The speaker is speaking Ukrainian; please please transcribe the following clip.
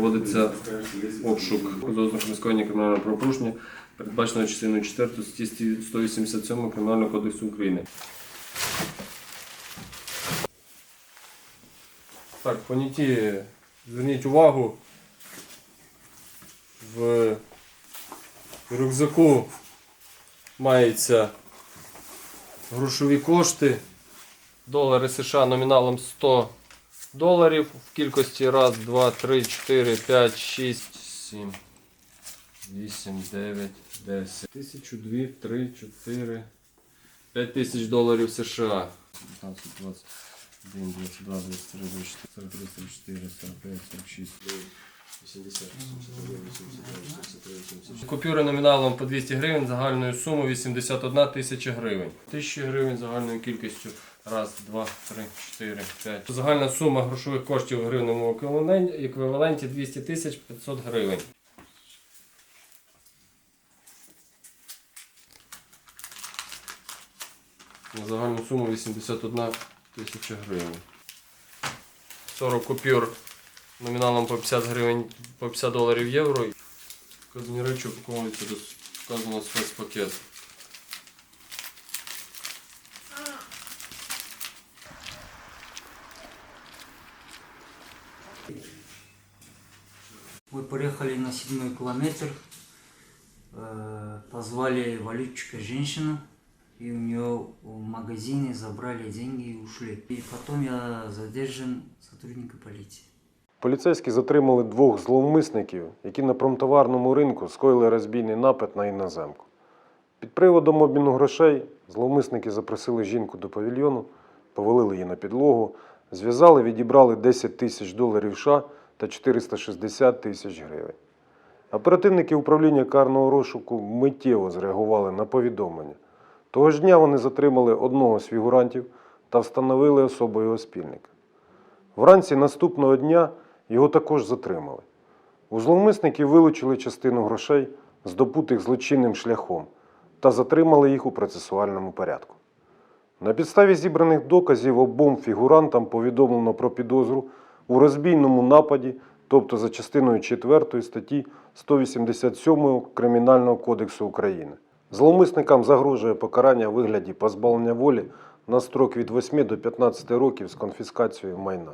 проводиться обшук за ознаками скоєння кримінального правопорушення, передбаченого частиною 4 статті 187 Кримінального кодексу України. Так, поняті, зверніть увагу. В рюкзаку мається грошові кошти. Долари США номіналом 100 доларів в кількості 1, 2, 3, 4, 5, 6, 7, 8, 9, 10. Тисячу, 2, 3, 4, 5 тисяч доларів США. 15, 21, 22, 23, 24, 43, 44, 45, 46, 80, 81, 82, 83, 86. Купюри номіналом по 200 гривень загальною сумою 81 тисяча гривень. 1000 гривень загальною кількістю. Раз, два, три, чотири, п'ять. Загальна сума грошових коштів в гривневому еквіваленті, еквіваленті 200 тисяч 500 гривень. На загальну суму 81 тисяча гривень. 40 купюр номіналом по 50 гривень, по 50 доларів євро. Вказані речі упаковуються до вказаного спецпакету. Мы приехали на седьмой километр, э, позвали валютчика женщину, и у нее в магазине забрали деньги и ушли. И потом я задержан сотрудником полиции. Поліцейські затримали двох зловмисників, які на промтоварному ринку скоїли розбійний напад на іноземку. Під приводом обміну грошей зловмисники запросили жінку до павільйону, повалили її на підлогу, зв'язали, відібрали 10 тисяч доларів США та 460 тисяч гривень. Оперативники управління карного розшуку миттєво зреагували на повідомлення. Того ж дня вони затримали одного з фігурантів та встановили особу його спільника. Вранці наступного дня його також затримали. У зловмисників вилучили частину грошей, здобутих злочинним шляхом, та затримали їх у процесуальному порядку. На підставі зібраних доказів обом фігурантам повідомлено про підозру у розбійному нападі, тобто за частиною 4 статті 187 Кримінального кодексу України. Зловмисникам загрожує покарання у вигляді позбавлення волі на строк від 8 до 15 років з конфіскацією майна.